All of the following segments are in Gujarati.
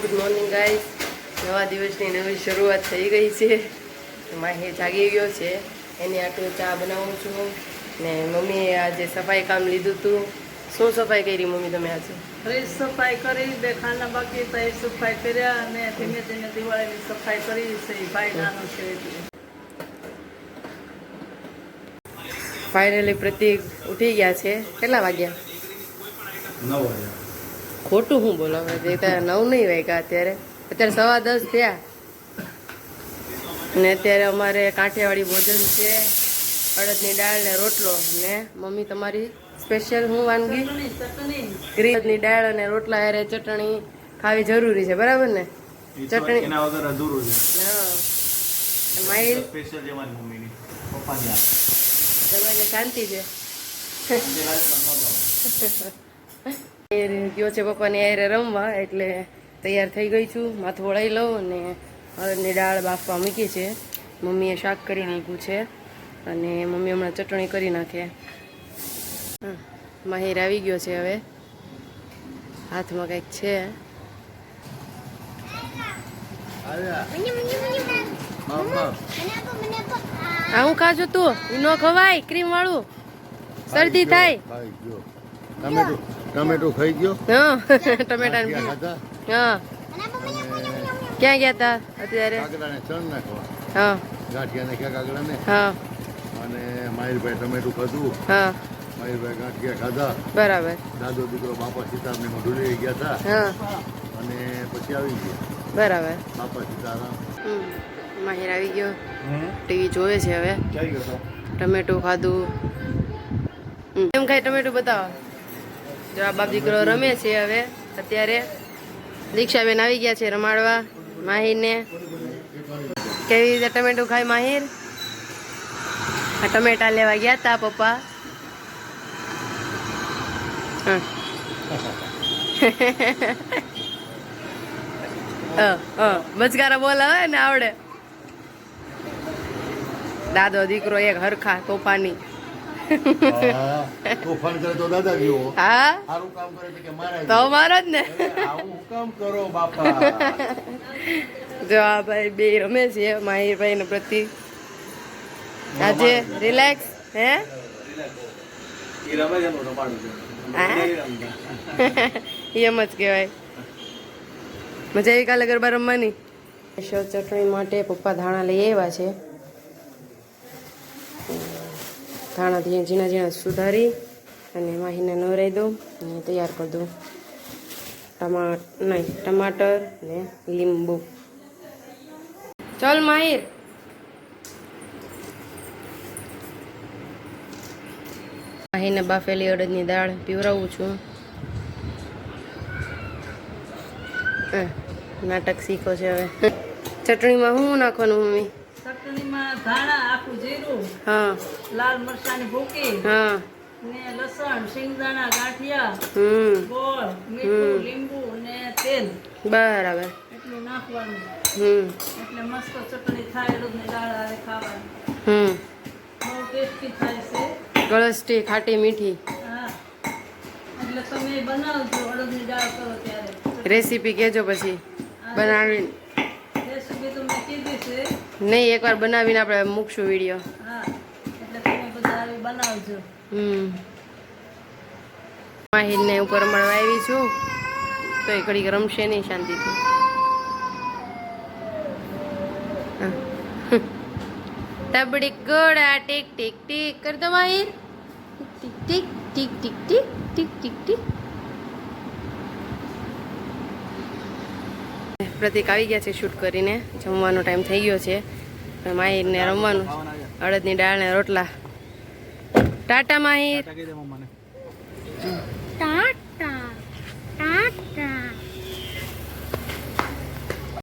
ગુડ મોર્નિંગ ગાઈસ નવા દિવસની નવી શરૂઆત થઈ ગઈ છે. માહે જાગી ગયો છે. એને આટલું ચા બનાવું છું. ને મમ્મીએ આજે સફાઈ કામ લીધું હતું શું સફાઈ કરી મમ્મી તમે આજે? ફ્રીજ સફાઈ કરી બે ખાના બાકી એ સફાઈ કર્યા અને ધીમે ધીમે દિવાળીની સફાઈ કરી છે. ભાઈ નાનો છે એટલે. ફાઇનલી પ્રતિક ઉઠી ગયા છે. કેટલા વાગ્યા? નવ હજાર ખોટું હું બોલો હવે તે નવ નહીં વાગ્યા અત્યારે. અત્યારે સવા દસ થયા. ને અત્યારે અમારે કાંઠિયાવાડી ભોજન છે અડદની દાળ ને રોટલો. ને મમ્મી તમારી સ્પેશિયલ હું વાનગી? ગ્રીનની દાળ અને રોટલા હારે ચટણી ખાવી જરૂરી છે બરાબર ને? ચટણી. એના વગર અધૂરું છે. હા. માઇલ સ્પેશિયલ છે મારી મમ્મીની. પપ્પાની તમારે શાંતિ છે. ગયો છે પપ્પાની હારે રમવા એટલે તૈયાર થઈ ગઈ છું. માથું વળાઈ લઉં અને હળદની દાળ બાફવા મૂકી છે. મમ્મીએ શાક કરી નાખ્યું છે અને મમ્મી હમણાં ચટણી કરી નાખે. માહિર આવી ગયો છે હવે. હાથમાં કંઈક છે. આ હું ખાજો તું? ન ખવાય ક્રીમ વાળું. શરદી થાય. ટમેટું ખાઈ ગયો. હા ટમેટા હા. ક્યાં ગયા હતા અત્યારે? કાગડાને ચણ નાખવા. હા. ગાંઠિયા નાખ્યા કાગડાને? હા. અને માહિરભાઈ ટમેટું ખાધું. હા. માહિરભાઈ ગાંઠિયા ખાધા. બરાબર. દાદો દીકરો બાપા સીતારામને લઈ ગયા હતા હા. અને પછી આવી ગયા. બરાબર. બાપા સીતારામ. હમ. માહિર આવી ગયો. ટીવી જોવે છે હવે. ક્યાં ગયો તો? ટમેટું ખાધું. એમ ખાઈ ટમેટું બતાવો. જો આ બાપ દીકરો રમે છે હવે. અત્યારે દીક્ષાબેન આવી ગયા છે રમાડવા. માહિરને કેવી રીતે ટમેટું ખાય માહિર? આ ટમેટા લેવા ગયા તા પપ્પા. બચકારા બોલાવે ને આવડે. દાદો દીકરો એક હરખા તોફાની. તોફાન કરે તો દાદા જેવો હા. સારું કામ કરે છે કે મારા તો મારો જ ને. આવું કામ કરો બાપા. જો આ ભાઈ બે રમે છે માહિરભાઈ ને પ્રતિ. આજે રિલેક્સ હે? એ? એમ જ કહેવાય. મજા આવી કાલે ગરબા રમવાની? ચટણી માટે પપ્પા ધાણા લઈ આવ્યા છે. ધાણા ઝીણા ઝીણા ઝીણા સુધારી અને માહીને નવરાઈ દઉં અને તૈયાર કરી દઉં. ટમા નહીં ટમાટર ને લીંબુ. ચલ માહિર. માહીને બાફેલી અડદની દાળ પીવરાવું છું. હા, નાટક શીખો છે હવે. ચટણીમાં શું નાખવાનું મમ્મી? ચટણીમાં ધાણા આખું જીરું હા. લાલ મરચાંની ભૂકી હા. ને લસણ શિંગદાણા ગાંઠિયા હમ. ગોળ મીઠું લીંબુ ને તેલ. બરાબર. એટલું નાખવાનું. હમ. એટલે મસ્ત ચટણી થાય અડદની દાળ આવે ખાવાની. હમ. બહુ ટેસ્ટી થાય છે. ગળસ્ટી ખાટી મીઠી. હા. એટલે તમે બનાવજો અડદની દાળ કરો ત્યારે. રેસીપી કહેજો પછી. બનાવી નહીં એકવાર બનાવીને આપણે મૂકશું વીડિયો હા એટલે તમે બધા બનાવજો. હમ. માહિરને ઉપર મળવા આવી છું તો એ ઘડીક રમશે નહીં શાંતિથી. તબડી ગોળા ટીક ટીક ટીક. કર દો માહિર. ટીક ટીક ટીક ટીક ટીક ટીક ટીક ટીક. પ્રતિક આવી ગયા છે શૂટ કરીને. જમવાનો ટાઈમ થઈ ગયો છે. માહિરને રમવાનું. અડદની દાળ ને રોટલા. ટાટા માહિર.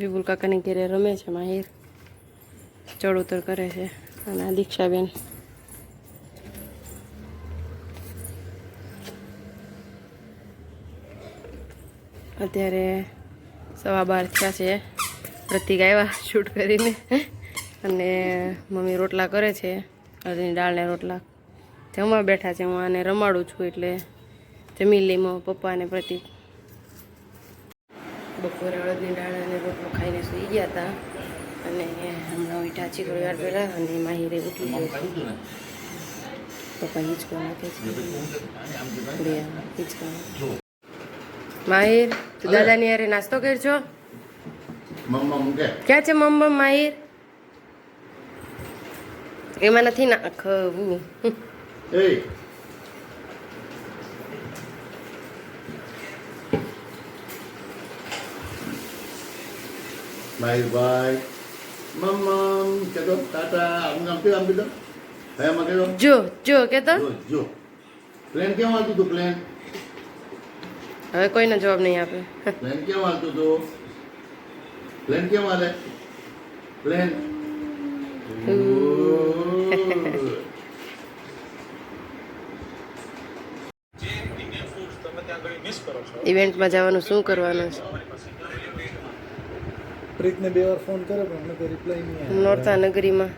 વિપુલ કાકાની ઘેરે રમે છે માહિર. ચડ ઉતર કરે છે. અને આ દીક્ષાબેન. અત્યારે સવા બાર થયા છે. પ્રતિક આવ્યા શૂટ કરીને. અને મમ્મી રોટલા કરે છે. અડધની દાળને રોટલા જમવા બેઠા છે. હું આને રમાડું છું એટલે જમી લઈ પપ્પા અને પ્રતિક. બપોરે અડદની દાળ અને રોટલો ખાઈને સૂઈ ગયા હતા. અને હમણાં મીઠા થોડી વાર પહેલાં અને માહિરે ઉઠી ગયો પપ્પા હિંચકો નાખે છે. હિંચકો. માહિર તું દાદાની હારે નાસ્તો કરજો મમ્મા મૂકે ક્યાં છે મમ મમ માહિર એમાં નથી નાખવું એ ભાઈ મમ્મમ કે તો ટાટા આમ આમ કે આમ કીધો હે માં કીધો જો જો કે તો જો જો પ્લેન કેમ હાલતું હતું પ્લેન હવે કોઈને જવાબ નહીં આપે. પ્લેન કેમ હાલતું હતું? પ્લેન કેમ હાલે? પ્લેન. ઇવેન્ટમાં જવાનું શું કરવાનું છે? પ્રીતને બે વાર ફોન કર્યો પણ મને કોઈ રિપ્લાય નહીં આવ્યો. નોરતા નગરીમાં.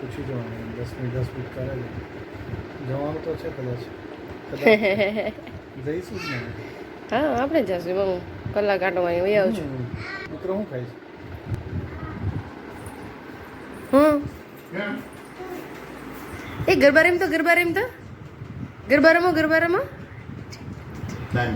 પૂછી જવાનું દસ મિનિટ દસ મિનિટ કરે જવાનું તો છે કદાચ કદાચ. જઈશું જ ને હા આપણે જશું હું કલાક આટોમાં વહી આવશું હમ. મિત્રો શું ખાઈશ હમ એ ગરબા રેમ તો ગરબા રેમ તો ગરબા રમો ગરબા રમો ડાન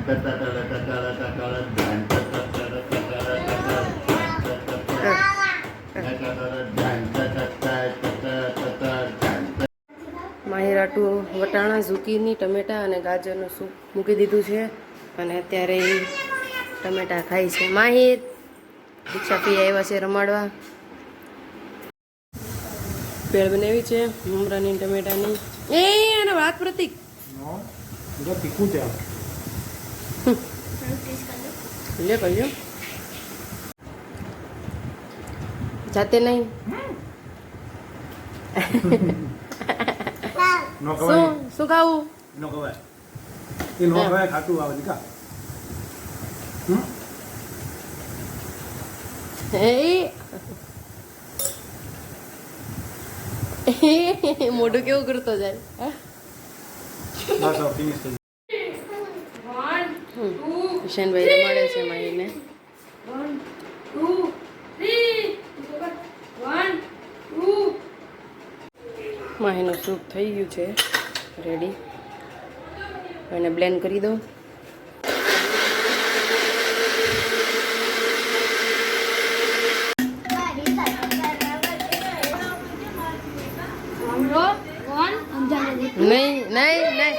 માહિરાટું વટાણા ઝુકીની ટમેટા અને ગાજરનું સૂપ મૂકી દીધું છે. અને અત્યારે એ ટમેટા ખાય છે. માહી દીક્ષા પી આવ્યા છે રમાડવા. પેળ બનાવી છે મમરાની ટમેટાની. એ અને વાત પ્રતિક. છે લે કરજો જાતે નહીં? નો ખવાય? શું શું ખાવું? નો ખવાય. એ નો ખવાય ખાતું આવે દીકા હમ? મોઢું કેવું કરતો જાય? શેનભાઈ મળે છે કિશનભાઈ રમાડે છે માં એનું સૂપ થઈ ગયું છે. રેડી એને બ્લેન્ડ કરી દો. નહીં નહીં નહીં.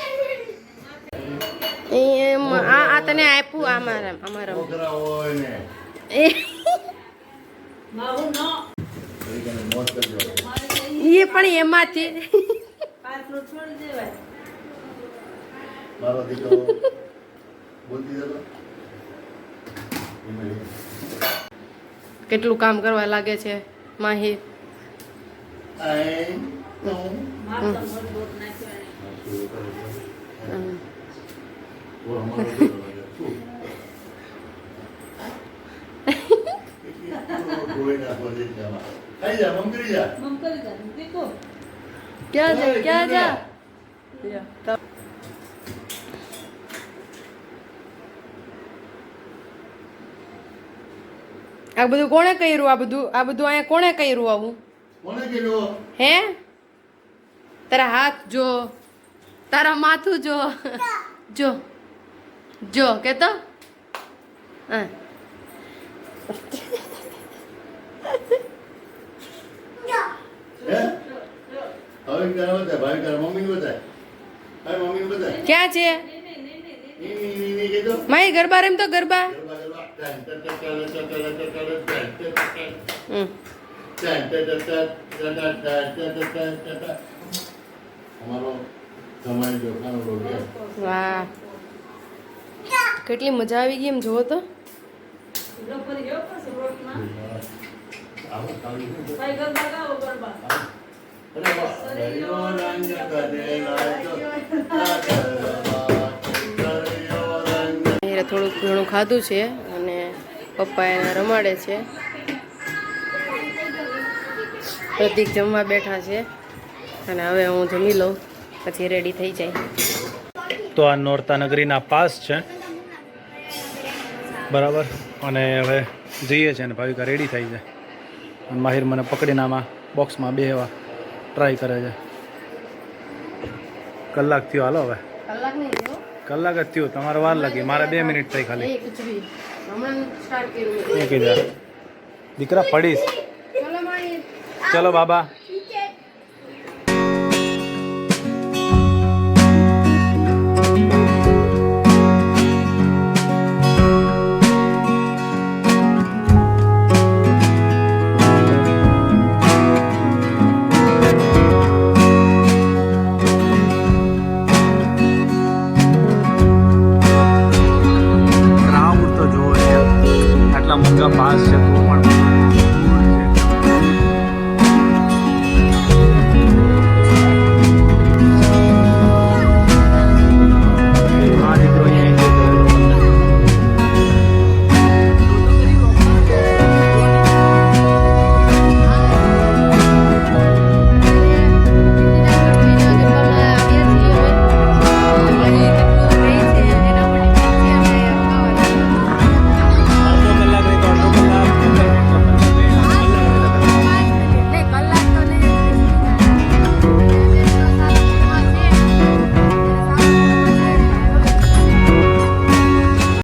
એમ આ આ તને આપ્યું અમારા અમારા એ. મારું નો. એ પણ એમાંથી. પાછલું છોડી દેવાય. મારો દીકરો બોલતી હતો કેટલું કામ કરવા લાગે છે માહી? નો ખાઈ જા મમ કરી જા. મમ કરી જા દેખો ક્યાં જા ક્યાં જા? આ બધું કોણે કર્યું આ બધું? આ બધું અહીંયા કોણે કર્યું આવું? કોણે કર્યું? હે? તારા હાથ જો તારા માથું જો જો જો કે તો હા. ભાવિક તારા બતાય ભાવિક તારા મમ્મીને બતાય ભાઈ મમ્મીને બતાય ક્યાં છે માય ગરબા રમતો ગરબા વાહ કેટલી મજા આવી ગઈ એમ જોવો તો ગરબા રંગ થોડુંક ઘણું ખાધું છે અને પપ્પા એને રમાડે છે. પ્રતિક જમવા બેઠા છે અને હવે હું જમી લઉં, પછી રેડી થઈ જાય. તો આ નોરતા નગરીના પાસ છે. બરાબર? અને હવે જઈએ છે અને ભાવિકા રેડી થઈ અને માહિર મને પકડીને આમાં બોક્સમાં બેહવા. ટ્રાય કરે છે. કલાક થયો હાલો હવે. કલાક જ થયો તમારે વાર લાગી. મારે બે મિનિટ. થઈ ખાલી દીકરા પડીશ. ચલો ચલો બાબા. Ramakabasya Kumar Kumar.